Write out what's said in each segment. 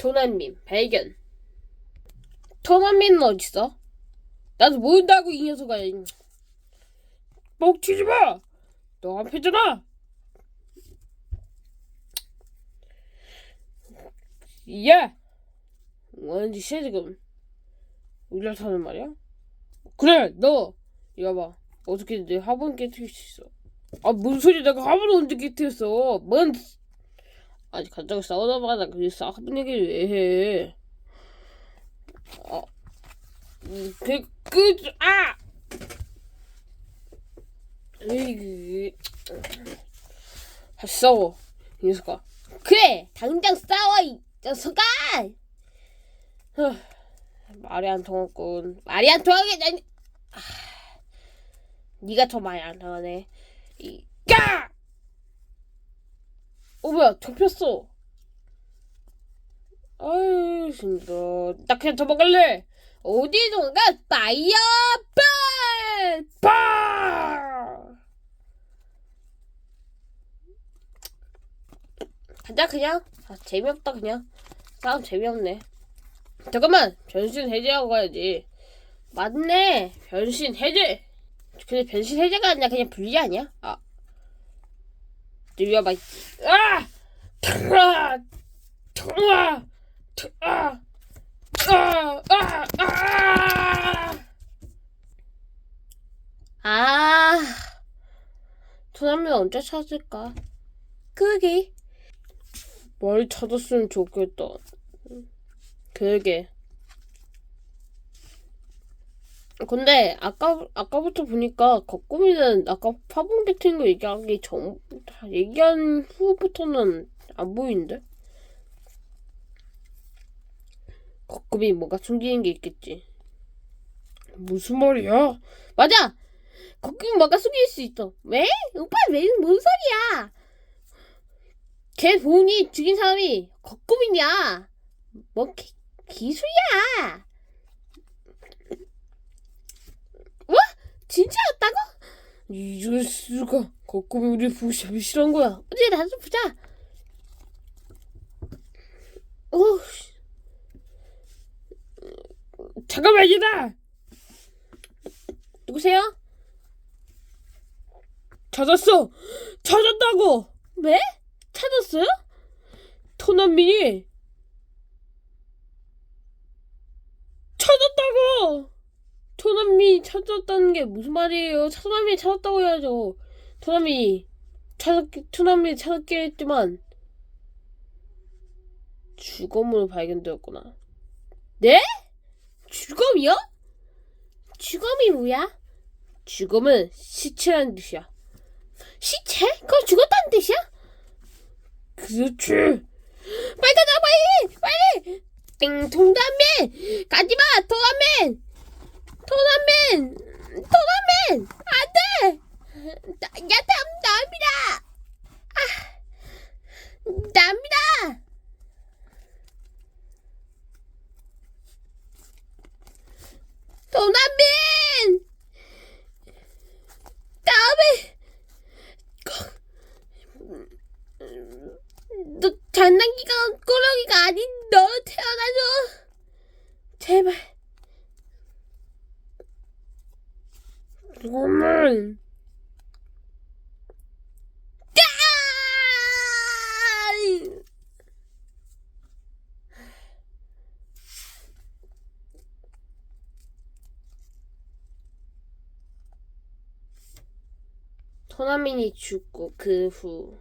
도난민 발견. 도난민은 어딨어? 나도 모른다고 이 녀석아. 뻥치지 마. 너안 패잖아. 야, 뭐하는 짓이야 지금? 타는 말이야? 그래, 너 이거 봐. 어떻게 내 화분 깨뜨릴 수 있어? 아, 뭔 소리 내가 화분을 언제 깨뜨렸어? 뭔 아직 간다고 싸우다마다 그 싸가쁜 얘기를 왜 해? 아, 음, 그, 그, 아! 에이, 아, 싸워, 이 녀석아. 그래, 당장 싸워, 이 녀석아! 후, 말이 안 통했군. 말이 안 통하게, 난, 아, 네가 더 말이 안 통하네. 이, 야! 어 뭐야 접혔어. 아유 힘들어 나 그냥 도망갈래. 어디 도망가 파이어 발 파! 가자 그냥. 아, 재미없다 그냥. 싸움 재미없네. 잠깐만 변신 해제하고 가야지. 맞네. 변신 해제. 근데 변신 해제가 아니라 그냥 분리 아니야? 아 들려봐 아! 아! 아! 아! 아! 아! 아! 아! 도남면 언제 찾을까? 그게 머리 찾았으면 좋겠다. 그러게. 근데 아까 아까부터 보니까 거꾸미는 아까 파봉 같은 거 얘기하기 전 얘기한 후부터는 안 보이는데? 거꾸미 뭔가 숨기는 게 있겠지. 무슨 말이야? 맞아! 거꾸미 뭔가 숨길 수 있어. 왜? 오빠 왜 뭔 소리야? 걔 본인이 죽인 사람이 거꾸미냐? 뭔 기, 기술이야 진짜였다고? 이럴 수가. 거꾸로 우리 싶이 싫은 거야. 어디 나도 보자. 오 잠깐만 얘들아! 누구세요? 찾았어! 찾았다고! 왜? 찾았어요? 토난민이! 찾았다고 토남이 찾았다는 게 무슨 말이에요? 토남이 찾았다고 해야죠. 토남이 찾았기, 토남이 찾았게 했지만 주검으로 발견되었구나. 네? 주검이요? 주검이 뭐야? 주검은 시체라는 뜻이야. 시체? 그럼 죽었다는 뜻이야? 그렇지. 빨리 가자, 빨리! 빨리! 띵, 통담맨! 가지마, 통담맨! 토나맨! 토나맨! 안 돼! 나, 야, 남, 남이다! 아, 남이다! 토나맨! 다음에, 너 장난기가 아닌 너 태어나줘! 제발. 이거는 토나민이 죽고 그 후.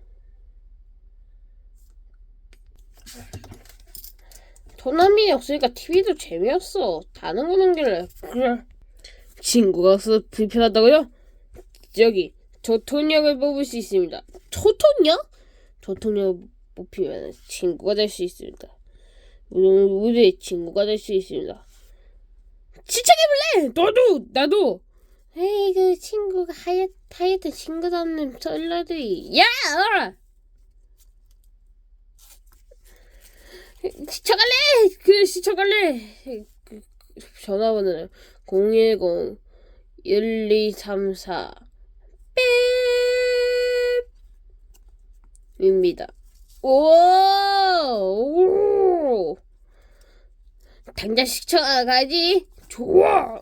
토나민이 없으니까 TV도 재미없어. 다른 거 넘길래 그래 친구가 없어 불편하다고요? 저기 조통력을 뽑을 수 있습니다. 조통력? 조통력을 뽑히면 친구가 될 수 있습니다. 우리 친구가 될 수 있습니다. 시청해볼래? 너도 나도. 에이 그 친구가 하얗 하얗던 친구다는 썰라들이 야! 시청할래? 그래 시청할래. 전화번호는 010 1234 뺍입니다. 오! 오! 당장 시청하러 가지. 좋아.